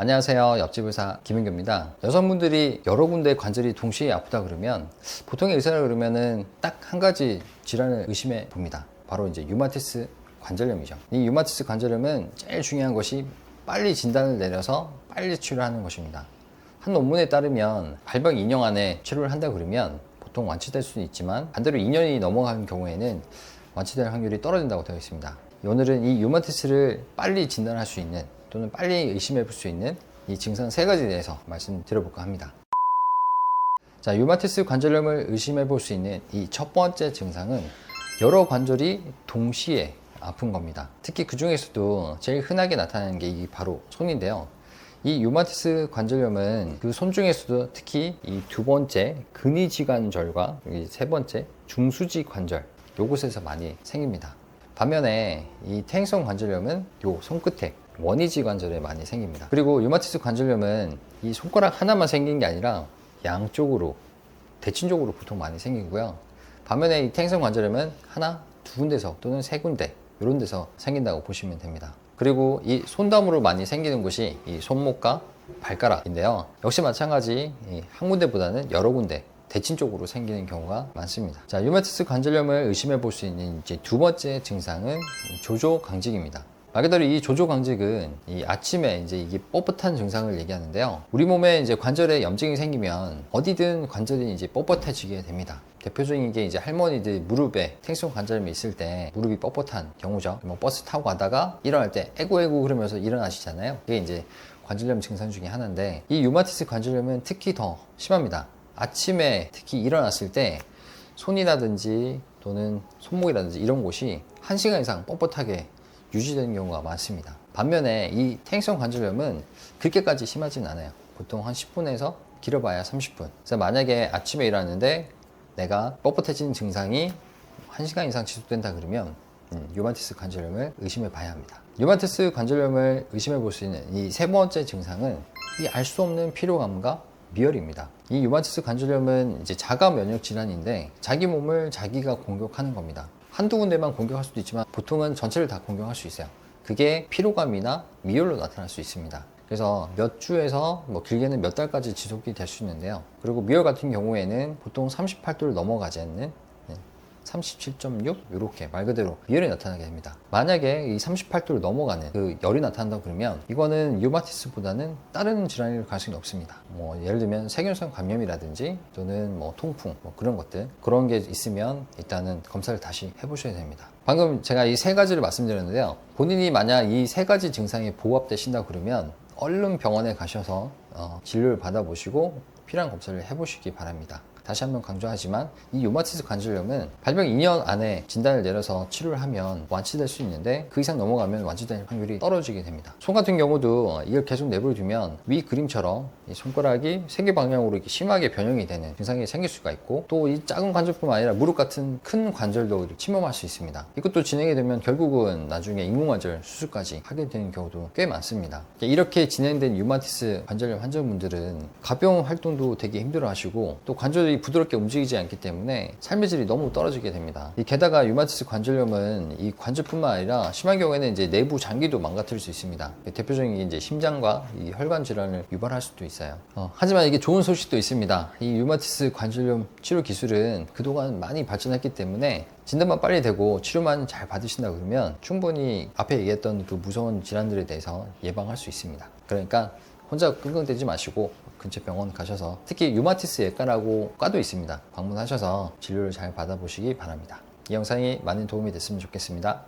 안녕하세요. 옆집 의사 김은규입니다. 여성분들이 여러 군데 관절이 동시에 아프다 그러면 보통의 의사라 그러면은 딱 한 가지 질환을 의심해 봅니다. 바로 이제 유마티스 관절염이죠. 이 유마티스 관절염은 제일 중요한 것이 빨리 진단을 내려서 빨리 치료하는 것입니다. 한 논문에 따르면 발병 2년 안에 치료를 한다 그러면 보통 완치될 수는 있지만 반대로 2년이 넘어가는 경우에는 완치될 확률이 떨어진다고 되어 있습니다. 오늘은 이 유마티스를 빨리 진단할 수 있는 또는 빨리 의심해 볼 수 있는 이 증상 세 가지에 대해서 말씀드려볼까 합니다. 자, 유마티스 관절염을 의심해 볼 수 있는 이 첫 번째 증상은 여러 관절이 동시에 아픈 겁니다. 특히 그 중에서도 제일 흔하게 나타나는 게이 바로 손인데요. 이 유마티스 관절염은 그 손 중에서도 특히 이 두 번째 근위지관절과 세 번째 중수지 관절 요곳에서 많이 생깁니다. 반면에 이 퇴행성 관절염은 요 손끝에 원위지 관절에 많이 생깁니다. 그리고 유마티스 관절염은 이 손가락 하나만 생긴 게 아니라 양쪽으로 대칭적으로 보통 많이 생기고요. 반면에 이 퇴행성 관절염은 하나, 두 군데서 또는 세 군데 이런 데서 생긴다고 보시면 됩니다. 그리고 이 손담으로 많이 생기는 곳이 이 손목과 발가락인데요. 역시 마찬가지 이한 군데보다는 여러 군데 대칭 쪽으로 생기는 경우가 많습니다. 자, 유마티스 관절염을 의심해 볼 수 있는 이제 두 번째 증상은 조조 강직입니다. 말 그대로 이 조조 강직은 이 아침에 이제 이게 뻣뻣한 증상을 얘기하는데요. 우리 몸에 이제 관절에 염증이 생기면 어디든 관절이 이제 뻣뻣해지게 됩니다. 대표적인 게 이제 할머니들 무릎에 생성 관절염이 있을 때 무릎이 뻣뻣한 경우죠. 뭐 버스 타고 가다가 일어날 때 에고 에고 그러면서 일어나시잖아요. 그게 이제 관절염 증상 중에 하나인데 이 유마티스 관절염은 특히 더 심합니다. 아침에 특히 일어났을 때 손이라든지 또는 손목이라든지 이런 곳이 1시간 이상 뻣뻣하게 유지되는 경우가 많습니다. 반면에 이 퇴행성 관절염은 그렇게까지 심하진 않아요. 보통 한 10분에서 길어봐야 30분. 그래서 만약에 아침에 일어났는데 내가 뻣뻣해지는 증상이 1시간 이상 지속된다 그러면 음, 유마티스 관절염을 의심해 봐야 합니다. 유마티스 관절염을 의심해 볼 수 있는 이 세 번째 증상은 이 알 수 없는 피로감과 미열입니다. 이 유마티스 관절염은 이제 자가 면역 질환인데 자기 몸을 자기가 공격하는 겁니다. 한두 군데만 공격할 수도 있지만 보통은 전체를 다 공격할 수 있어요. 그게 피로감이나 미열로 나타날 수 있습니다. 그래서 몇 주에서 뭐 길게는 몇 달까지 지속이 될 수 있는데요. 그리고 미열 같은 경우에는 보통 38도를 넘어가지 않는 37.6 이렇게 말 그대로 미열이 나타나게 됩니다. 만약에 이 38도를 넘어가는 그 열이 나타난다 그러면 이거는 유마티스보다는 다른 질환일 가능성이 높습니다. 뭐 예를 들면 세균성 감염이라든지 또는 뭐 통풍 뭐 그런 것들 그런 게 있으면 일단은 검사를 다시 해보셔야 됩니다. 방금 제가 이 세 가지를 말씀드렸는데요. 본인이 만약 이 세 가지 증상에 보합되신다 그러면 얼른 병원에 가셔서 어, 진료를 받아보시고 필요한 검사를 해보시기 바랍니다. 다시 한번 강조하지만 이 요마티스 관절염은 발병 2년 안에 진단을 내려서 치료를 하면 완치될 수 있는데 그 이상 넘어가면 완치될 확률이 떨어지게 됩니다. 손 같은 경우도 이걸 계속 내버려두면 위 그림처럼 이 손가락이 세개 방향으로 이렇게 심하게 변형이 되는 증상이 생길 수가 있고 또 이 작은 관절뿐만 아니라 무릎 같은 큰 관절도 침범할 수 있습니다. 이것도 진행이 되면 결국은 나중에 인공관절 수술까지 하게 되는 경우도 꽤 많습니다. 이렇게 진행된 유마티스 관절염 환자분들은 가벼운 활동도 되게 힘들어하시고 또 관절이 부드럽게 움직이지 않기 때문에 삶의 질이 너무 떨어지게 됩니다. 이 게다가 유마티스 관절염은 이 관절뿐만 아니라 심한 경우에는 이제 내부 장기도 망가뜨릴 수 있습니다. 대표적인 게 이제 심장과 이 혈관 질환을 유발할 수도 있어요. 어, 하지만 이게 좋은 소식도 있습니다. 이 유마티스 관절염 치료 기술은 그동안 많이 발전했기 때문에 진단만 빨리 되고 치료만 잘 받으신다 그러면 충분히 앞에 얘기했던 그 무서운 질환들에 대해서 예방할 수 있습니다. 그러니까 혼자 끙끙대지 마시고 근처 병원 가셔서 특히 유마티스 예과라고 과도 있습니다. 방문하셔서 진료를 잘 받아보시기 바랍니다. 이 영상이 많은 도움이 됐으면 좋겠습니다.